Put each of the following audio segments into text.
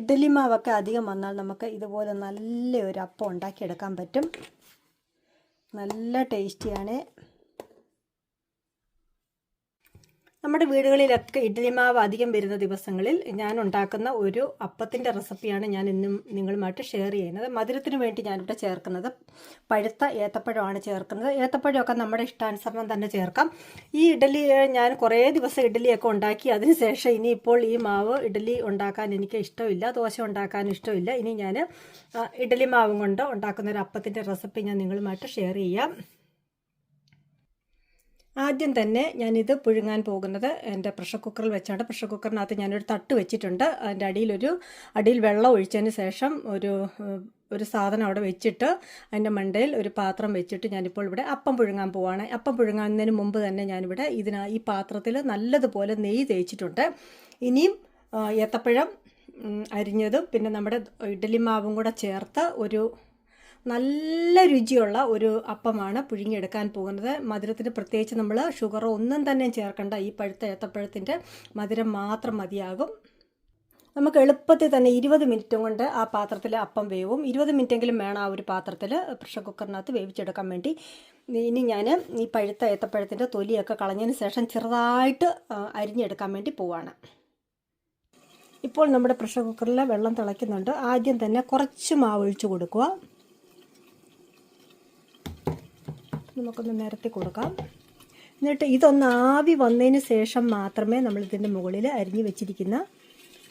ഇഡ്ഡലി മാവൊക്കെ അധികം വന്നാൽ നമുക്ക് ഇതുപോലെ നല്ല ഒരു അപ്പം ഉണ്ടാക്കിയെടുക്കാൻ പറ്റും. നല്ല ടേസ്റ്റിയാണ്. നമ്മുടെ വീടുകളിലൊക്കെ ഇഡ്ഡലി മാവ് അധികം വരുന്ന ദിവസങ്ങളിൽ ഞാൻ ഉണ്ടാക്കുന്ന ഒരു അപ്പത്തിന്റെ റെസിപ്പിയാണ് ഞാൻ ഇന്നും നിങ്ങളുമായിട്ട് ഷെയർ ചെയ്യുന്നത്. മധുരത്തിന് വേണ്ടി ഞാനിവിടെ ചേർക്കുന്നത് പഴുത്ത ഏത്തപ്പഴമാണ് ചേർക്കുന്നത്. ഏത്തപ്പഴമൊക്കെ നമ്മുടെ ഇഷ്ടാനുസരണം തന്നെ ചേർക്കാം. ഈ ഇഡ്ഡലി ഞാൻ കുറേ ദിവസം ഇഡ്ഡലിയൊക്കെ ഉണ്ടാക്കി. അതിനുശേഷം ഇനിയിപ്പോൾ ഈ മാവ് ഇഡ്ഡലി ഉണ്ടാക്കാൻ എനിക്ക് ഇഷ്ടമില്ല. ദോശ ഉണ്ടാക്കാൻ ഇഷ്ടമില്ല. ഇനി ഞാൻ ഇഡ്ഡലി മാവും കൊണ്ട് ഉണ്ടാക്കുന്ന ഒരു അപ്പത്തിന്റെ റെസിപ്പി ഞാൻ നിങ്ങളുമായിട്ട് ഷെയർ ചെയ്യാം. ആദ്യം തന്നെ ഞാനിത് പുഴുങ്ങാൻ പോകുന്നത് എന്റെ പ്രഷർ കുക്കറിൽ വെച്ചാണ്. പ്രഷർ കുക്കറിനകത്ത് ഞാനൊരു തട്ട് വെച്ചിട്ടുണ്ട്. അതിന്റെ അടിയിലൊരു അടിയിൽ വെള്ളം ഒഴിച്ചതിന് ശേഷം ഒരു ഒരു സാധനം അവിടെ വെച്ചിട്ട് അതിന്റെ മണ്ടയിൽ ഒരു പാത്രം വെച്ചിട്ട് ഞാനിപ്പോൾ ഇവിടെ അപ്പം പുഴുങ്ങാൻ പോവാണ്. അപ്പം പുഴുങ്ങുന്നതിന് മുമ്പ് തന്നെ ഞാനിവിടെ ഇതിന ഈ പാത്രത്തിൽ നല്ലതുപോലെ നെയ്യ് തേച്ചിട്ടുണ്ട്. ഇനിയും ഏത്തപ്പഴം അരിഞ്ഞതും പിന്നെ നമ്മുടെ ഇഡ്ഡലി മാവും കൂടെ ചേർത്ത് ഒരു നല്ല രുചിയുള്ള ഒരു അപ്പമാണ് പുഴുങ്ങിയെടുക്കാൻ പോകുന്നത്. മധുരത്തിന് പ്രത്യേകിച്ച് നമ്മൾ ഷുഗറോ ഒന്നും തന്നെ ചേർക്കേണ്ട ഈ പഴുത്ത ഏത്തപ്പഴത്തിന്റെ മധുരം മാത്രം മതിയാകും. നമുക്ക് എളുപ്പത്തിൽ തന്നെ ഇരുപത് മിനിറ്റും കൊണ്ട് ആ പാത്രത്തിൽ അപ്പം വേവും. ഇരുപത് മിനിറ്റെങ്കിലും വേണം ആ ഒരു പാത്രത്തിൽ പ്രഷർ കുക്കറിനകത്ത് വേവിച്ചെടുക്കാൻ വേണ്ടി. ഇനി ഞാൻ ഈ പഴുത്ത ഏത്തപ്പഴത്തിന്റെ തൊലിയൊക്കെ കളഞ്ഞതിന് ശേഷം ചെറുതായിട്ട് അരിഞ്ഞെടുക്കാൻ വേണ്ടി പോവാണ്. ഇപ്പോൾ നമ്മുടെ പ്രഷർ കുക്കറിൽ വെള്ളം തിളയ്ക്കുന്നുണ്ട്. ആദ്യം തന്നെ കുറച്ച് മാവ് കൊടുക്കുക. നമുക്കൊന്ന് നിരത്തി കൊടുക്കാം. എന്നിട്ട് ഇതൊന്ന് ആവി വന്നതിന് ശേഷം മാത്രമേ നമ്മൾ ഇതിന്റെ മുകളിൽ അരിഞ്ഞു വെച്ചിരിക്കുന്ന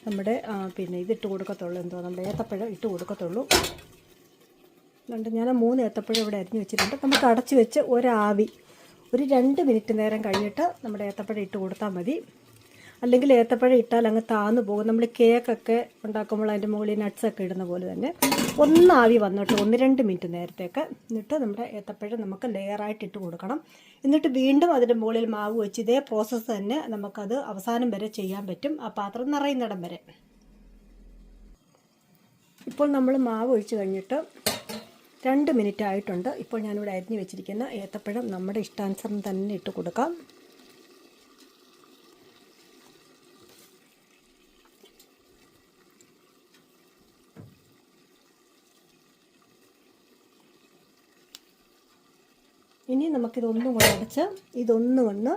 നമ്മുടെ പിന്നെ ഇതിട്ട് കൊടുക്കത്തുള്ളൂ. എന്തോ നമ്മുടെ ഏത്തപ്പഴം ഇട്ട് കൊടുക്കത്തുള്ളൂ. അതുകൊണ്ട് ഞാൻ മൂന്ന് ഏത്തപ്പഴം ഇവിടെ അരിഞ്ഞു വെച്ചിട്ടുണ്ട്. നമുക്ക് അടച്ചു വെച്ച് ഒരാവി ഒരു രണ്ട് മിനിറ്റ് നേരം കഴിഞ്ഞിട്ട് നമ്മുടെ ഏത്തപ്പഴം ഇട്ട് കൊടുത്താൽ മതി. അല്ലെങ്കിൽ ഏത്തപ്പഴം ഇട്ടാൽ അങ്ങ് താന്നു പോകും. നമ്മൾ കേക്കൊക്കെ ഉണ്ടാക്കുമ്പോൾ അതിന്റെ മുകളിൽ നട്ട്സൊക്കെ ഇടുന്ന പോലെ തന്നെ ഒന്നാവി വന്നിട്ട് ഒന്ന് രണ്ട് മിനിറ്റ് നേരത്തേക്ക് എന്നിട്ട് നമ്മുടെ ഏത്തപ്പഴം നമുക്ക് ലെയറായിട്ട് ഇട്ട് കൊടുക്കണം. എന്നിട്ട് വീണ്ടും അതിന്റെ മുകളിൽ മാവ് വെച്ച് ഇതേ പ്രോസസ്സ് തന്നെ നമുക്കത് അവസാനം വരെ ചെയ്യാൻ പറ്റും. ആ പാത്രം നിറയുന്നിടം വരെ. ഇപ്പോൾ നമ്മൾ മാവ് ഒഴിച്ച് കഴിഞ്ഞിട്ട് രണ്ട് മിനിറ്റ് ആയിട്ടുണ്ട്. ഇപ്പോൾ ഞാനിവിടെ അരിഞ്ഞ് വെച്ചിരിക്കുന്ന ഏത്തപ്പഴം നമ്മുടെ ഇഷ്ടാനുസരണം തന്നെ ഇട്ട് കൊടുക്കാം. ഇനി നമുക്കിതൊന്നും കൂടെ അടച്ച് ഇതൊന്നും ഒന്ന്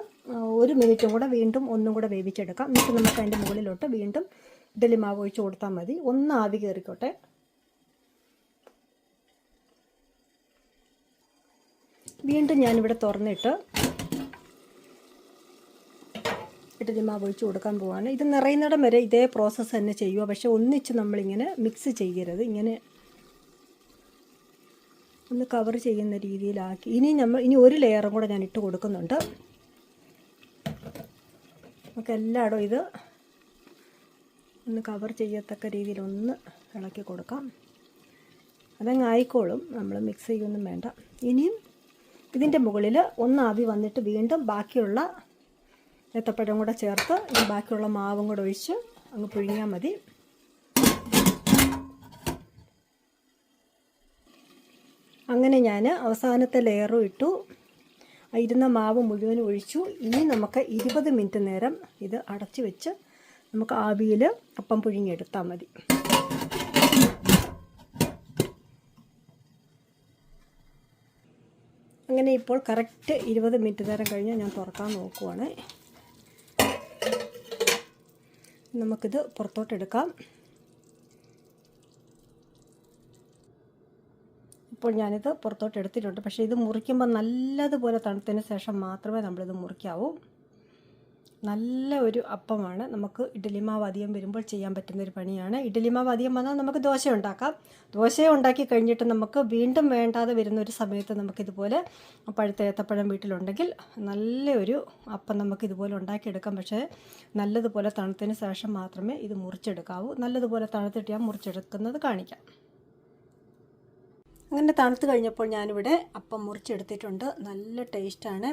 ഒരു മിനിറ്റും കൂടെ വീണ്ടും ഒന്നും കൂടെ വേവിച്ചെടുക്കാം. എന്നിട്ട് നമുക്ക് അതിന്റെ മുകളിലോട്ട് വീണ്ടും ഇഡലി മാവ് ഒഴിച്ച് കൊടുത്താൽ മതി. ഒന്ന് ആവി കയറിക്കോട്ടെ വീണ്ടും ഞാനിവിടെ തുറന്നിട്ട് ഇഡലി മാവ് ഒഴിച്ച് കൊടുക്കാൻ പോവാണ്. ഇത് നിറയുന്നിടം വരെ ഇതേ പ്രോസസ്സ് തന്നെ ചെയ്യുക പക്ഷേ ഒന്നിച്ച് നമ്മളിങ്ങനെ മിക്സ് ചെയ്യരുത്. ഇങ്ങനെ ഒന്ന് കവർ ചെയ്യുന്ന രീതിയിലാക്കി. ഇനി നമ്മൾ ഇനി ഒരു ലെയറും കൂടെ ഞാൻ ഇട്ട് കൊടുക്കുന്നുണ്ട്. നമുക്ക് എല്ലായിടും ഇത് ഒന്ന് കവർ ചെയ്യത്തക്ക രീതിയിൽ ഒന്ന് ഇളക്കി കൊടുക്കാം. അതങ്ങ് ആയിക്കോളും. നമ്മൾ മിക്സ് ചെയ്യൊന്നും വേണ്ട. ഇനിയും ഇതിന്റെ മുകളിൽ ഒന്ന് ആവി വന്നിട്ട് വീണ്ടും ബാക്കിയുള്ള ഏത്തപ്പഴം കൂടെ ചേർത്ത് ബാക്കിയുള്ള മാവും കൂടെ ഒഴിച്ച് അങ്ങ് പുഴുങ്ങിയാൽ മതി. അങ്ങനെ ഞാൻ അവസാനത്തെ ലെയറും ഇട്ടു. ഇരുന്ന മാവ് മുഴുവനും ഒഴിച്ചു. ഇനി നമുക്ക് ഇരുപത് മിനിറ്റ് നേരം ഇത് അടച്ചു വെച്ച് നമുക്ക് ആവിയിൽ അപ്പം പുഴുങ്ങിയെടുത്താൽ മതി. അങ്ങനെ ഇപ്പോൾ കറക്റ്റ് ഇരുപത് മിനിറ്റ് നേരം കഴിഞ്ഞാൽ ഞാൻ തുറക്കാൻ നോക്കുവാണ്. നമുക്കിത് പുറത്തോട്ടെടുക്കാം. ഇപ്പോൾ ഞാനിത് പുറത്തോട്ട് എടുത്തിട്ടുണ്ട്. പക്ഷേ ഇത് മുറിക്കുമ്പോൾ നല്ലതുപോലെ തണുത്തതിന് ശേഷം മാത്രമേ നമ്മളിത് മുറിക്കാവൂ. നല്ല ഒരു അപ്പമാണ്. നമുക്ക് ഇഡ്ഡലി മാവ് അധികം വരുമ്പോൾ ചെയ്യാൻ പറ്റുന്ന ഒരു പണിയാണ്. ഇഡ്ഡലി മാവ് അധികം വന്നാൽ നമുക്ക് ദോശ ഉണ്ടാക്കാം. ദോശ ഉണ്ടാക്കി കഴിഞ്ഞിട്ട് നമുക്ക് വീണ്ടും വേണ്ടാതെ വരുന്ന ഒരു സമയത്ത് നമുക്കിതുപോലെ പഴുത്ത ഏത്തപ്പഴം വീട്ടിലുണ്ടെങ്കിൽ നല്ലൊരു അപ്പം നമുക്കിതുപോലെ ഉണ്ടാക്കിയെടുക്കാം. പക്ഷേ നല്ലതുപോലെ തണുത്തതിന് ശേഷം മാത്രമേ ഇത് മുറിച്ചെടുക്കാവൂ. നല്ലതുപോലെ തണുത്തിട്ട് ഞാൻ മുറിച്ചെടുക്കുന്നത് കാണിക്കാം. അങ്ങനെ തണുത്ത് കഴിഞ്ഞപ്പോൾ ഞാനിവിടെ അപ്പം മുറിച്ചെടുത്തിട്ടുണ്ട്. നല്ല ടേസ്റ്റാണ്.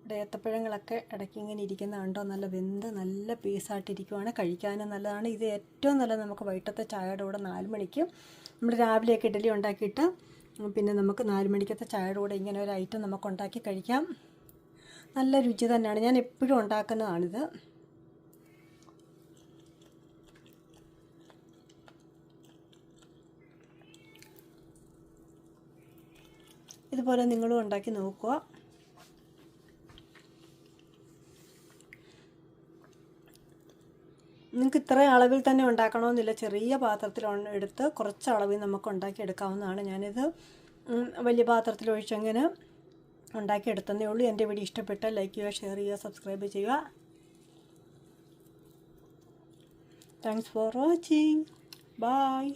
ഇവിടെ ഏത്തപ്പഴങ്ങളൊക്കെ ഇടയ്ക്ക് ഇങ്ങനെ ഇരിക്കുന്ന കണ്ടോ? നല്ല വെന്ത് നല്ല പീസായിട്ടിരിക്കുവാണ്. കഴിക്കാനും നല്ലതാണ്. ഇത് ഏറ്റവും നല്ലത് നമുക്ക് വൈകിട്ടത്തെ ചായയുടെ കൂടെ നാല് മണിക്ക് നമ്മൾ രാവിലെയൊക്കെ ഇഡലി ഉണ്ടാക്കിയിട്ട് പിന്നെ നമുക്ക് നാല് മണിക്കത്തെ ചായയുടെ കൂടെ ഇങ്ങനെ ഒരു ഐറ്റം നമുക്ക് ഉണ്ടാക്കി കഴിക്കാം. നല്ല രുചി തന്നെയാണ്. ഞാൻ എപ്പോഴും ഉണ്ടാക്കുന്നതാണിത്. ഇതുപോലെ നിങ്ങളും ഉണ്ടാക്കി നോക്കുക. നിങ്ങൾക്ക് ഇത്ര അളവിൽ തന്നെ ഉണ്ടാക്കണമെന്നില്ല. ചെറിയ പാത്രത്തിൽ എടുത്ത് കുറച്ച് അളവിൽ നമുക്ക് ഉണ്ടാക്കി എടുക്കാവുന്നതാണ്. ഞാനിത് വലിയ പാത്രത്തിൽ ഒഴിച്ചങ്ങനെ ഉണ്ടാക്കി എടുത്തതേ ഉള്ളൂ. എന്റെ വീഡിയോ ഇഷ്ടപ്പെട്ട ലൈക്ക് ചെയ്യുക ഷെയർ ചെയ്യുക സബ്സ്ക്രൈബ് ചെയ്യുക. Thanks for watching bye